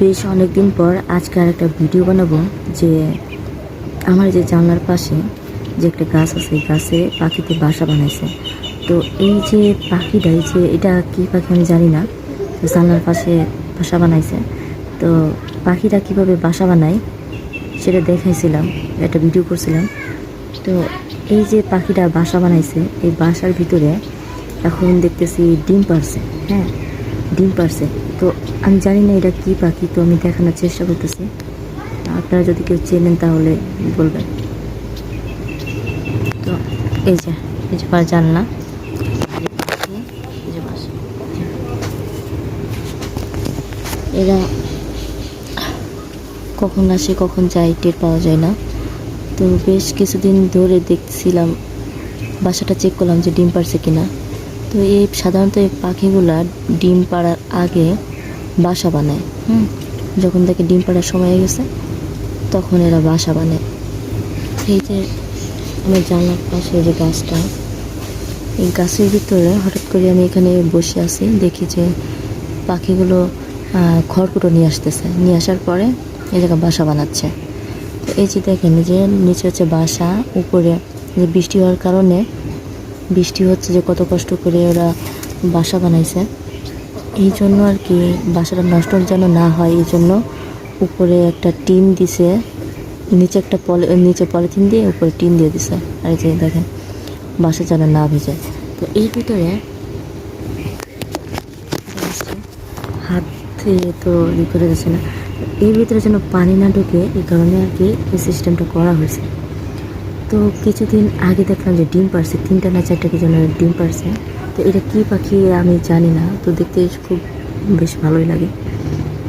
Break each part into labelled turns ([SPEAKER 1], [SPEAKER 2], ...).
[SPEAKER 1] বেশ অনেকদিন পর আজকে আর একটা ভিডিও বানাবো যে আমার যে জানলার পাশে যে একটা গাছ আছে গাছে পাখিতে বাসা বানাইছে। তো এই যে পাখিটা, এই যে এটা কী পাখি আমি জানি না জানলার পাশে বাসা বানাইছে। তো পাখিটা কীভাবে বাসা বানায় সেটা দেখাইছিলাম, একটা ভিডিও করছিলাম। তো এই যে পাখিটা বাসা বানাইছে, এই বাসার ভিতরে এখন দেখতেছি ডিম পারছে হ্যাঁ? ডিম পারছে। তো আমি জানি না এটা কী পাখি, তো আমি দেখানোর চেষ্টা করতেছি। আপনারা যদি কেউ চেনেন তাহলে বলবেন। তো এই যে এই যে পার জানলা। এরা কখন আসে, কখন যায়, টের পাওয়া যায় না। তো বেশ কিছুদিন ধরে দেখছিলাম, বাসাটা চেক করলাম যে ডিম পারছে কিনা। তো এই সাধারণত এই পাখিগুলা ডিম পাড়ার আগে বাসা বানায়। হুম। যখন দেখে ডিম পাড়ার সময় হয়ে গেছে তখন এরা বাসা বানায়। এই যে আমার জানলার পাশে যে গাছটা এই গাছের ভিতরে হঠাৎ করে আমি এখানে বসে আছি দেখি যে পাখিগুলো খড়কুটো নিয়ে আসতেছে। নিয়ে আসার পরে এই জায়গায় বাসা বানাচ্ছে। তো এই যে দেখেন যে নিচে হচ্ছে বাসা উপরে যে বৃষ্টি হওয়ার কারণে বৃষ্টি হচ্ছে যে কত কষ্ট করে ওরা বাসা বানাইছে। এই জন্য আর কি বাসাটা নষ্ট যেন না হয়, এই জন্য উপরে একটা টিন দিছে, নিচে একটা পলি, নিচে পলিথিন দিয়ে উপরে টিন দিয়ে দিছে। আর এই যে দেখেন, বাসা যেন না ভেজে। তো এর ভিতরে হাতে তো ই করে যাচ্ছে না। এর ভিতরে যেন পানি না ঢুকে, এই কারণে আর কি এই সিস্টেমটা করা হয়েছে। তো কিছুদিন আগে দেখলাম যে ডিম পারছে, তিনটা না চারটা কি যেন ডিম পারছে। তো এটা কী পাখি আমি জানি না, তো দেখতে খুব বেশ ভালোই লাগে।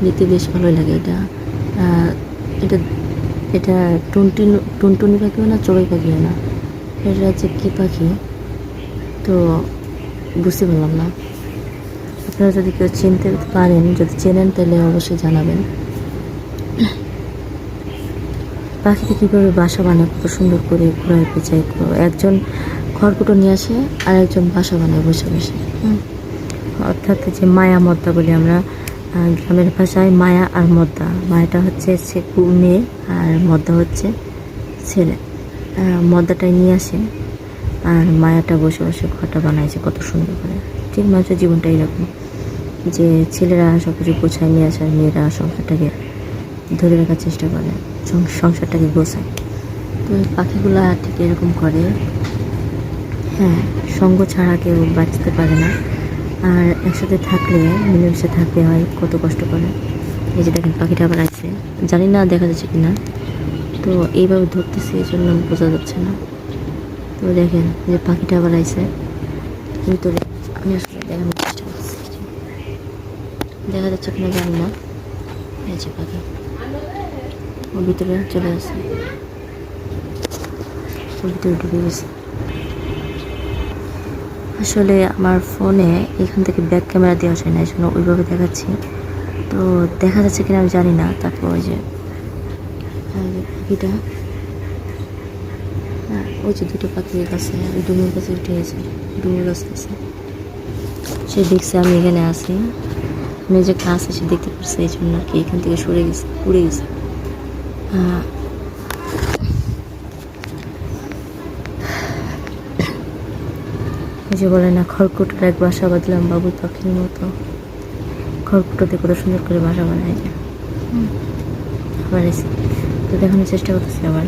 [SPEAKER 1] দেখতে বেশ ভালোই লাগে এটা। এটা এটা টুনটুন, টুনটুনি পাখিও না, চড়ুই পাখিও না? এটা হচ্ছে কী পাখি? তো বুঝতে পারলাম না। আপনারা যদি কেউ চিনতে পারেন, যদি চেনেন তাহলে অবশ্যই জানাবেন। পাখিতে কীভাবে বাসা বানায়, কত সুন্দর করে ঘোরায়, পেঁচায় একজন খড়কুটো নিয়ে আসে আর একজন বাসা বানায় বসে বসে। অর্থাৎ যে মায়া মদ্দা বলি আমরা গ্রামের ভাষায় মায়া আর মদ্দা। মায়াটা হচ্ছে সে মেয়ে আর মদ্দা হচ্ছে ছেলে। মদ্দাটাই নিয়ে আসে আর মায়াটা বসে বসে ঘরটা বানাইছে কত সুন্দর করে। ঠিক মানুষের জীবনটা এরকম। যে ছেলেরা সব কিছু গোছায় নিয়ে আসে আর মেয়েরা সংসারটাকে ধরে রাখার চেষ্টা করে। সংসারটাকে গোছায়। তো এই পাখিগুলা ঠিক এরকম করে। হ্যাঁ সঙ্গ ছাড়া কেউ বাঁচতে পারে না। আর একসাথে থাকলে, মিলেমিশে থাকতে হয়, কত কষ্ট করে। এই যে দেখেন, পাখিটা আবার আছে জানি না দেখা যাচ্ছে কি না তো এইভাবে ধরতেছি, এই জন্য বোঝা যাচ্ছে না। তো দেখেন যে পাখিটা আবার আইছে ভিতরে আমি আসলে দেখানোর চেষ্টা করছি দেখা যাচ্ছে কিনা জানি না। এই যে পাখি। ভিতরে চলে আসে ভিতরে ঢুকে গেছে। আসলে আমার ফোনে এখান থেকে ব্যাক ক্যামেরা দেওয়া যায় না, এই জন্য ওইভাবে দেখাচ্ছি। তো দেখা যাচ্ছে কিনা আমি জানি না, তারপর ওই যে পাখিটা হ্যাঁ ওই যে দুটো পাখি গাছে ওই ডুমুর গাছে উঠে গেছে, ডুমুর গাছ আছে। সে দেখছে আমি এখানে আছি। আমি যে গাছ এসে দেখতে পারছি, এই জন্য আর কি এখান থেকে সরে গেছে, উড়ে গেছে। যে বলে না খড়কুটোর এক বাসা বাঁধলাম বাবু পাখির মতো। খড়কুটোতে কত সুন্দর করে বাসা বানায় যায়। আবার এসে তো দেখানোর চেষ্টা করতেছি আবার।